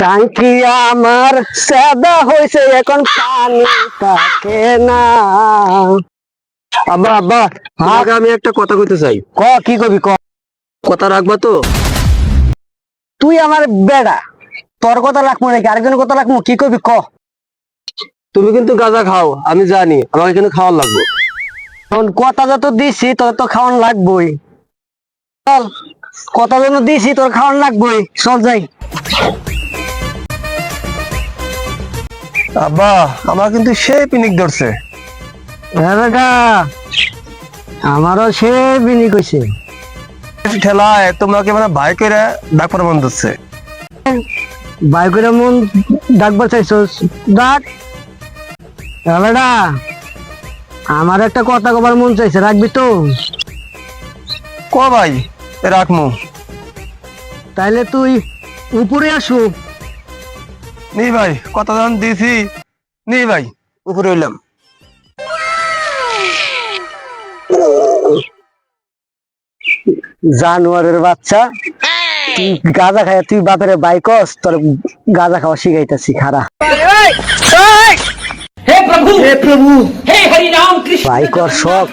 টাঙ্কি আমার সাদা হয়েছে এখন পানি থাকে না। আব্বা আব্বা তোমাকে আমি একটা কথা কইতে চাই। ক কি কবি ক? কথা রাখবা তো। তুই আমার বেড়া। তোর কথা রাখব নাকি? আরেকজনের কথা রাখব? কি কবি ক? তুমি কিন্তু গাঁজা খাও আমি জানি। আমাকে কিন্তু খাওয়ার লাগবে। এখন কথা যত দিছি তোর তো খাওয়ান লাগবই। চল কথা যেন দিছি তোর খাওয়ান লাগবই। চল যাই। আব্বা আমার কিন্তু সেই পিনিক ধরছে। হ্যাঁ বেটা আমারও সে বিনি কইছে ঠেলায় তোমাকে মানে ভাই করে ডাক্তার মন ধরছে বাই করে মন ডাকবার চাইছো ডাক। হ্যাঁ বেটা আমার একটা কথা কবার মন চাইছে রাখবি তো? ক ভাই? রাখমু। তাইলে তুই উপরে আসু। নি ভাই কত দাম দিয়েছি নি ভাই উপরে এলাম জানোয়ারের বাচ্চা তুই গাঁজা খাই তুই বাপের বাইক তোর গাঁজা খাওয়া শিখাইতেছি খারা। হে প্রভু হে প্রভু। হে হরি রাম কৃষ্ণ বাইকর শখ।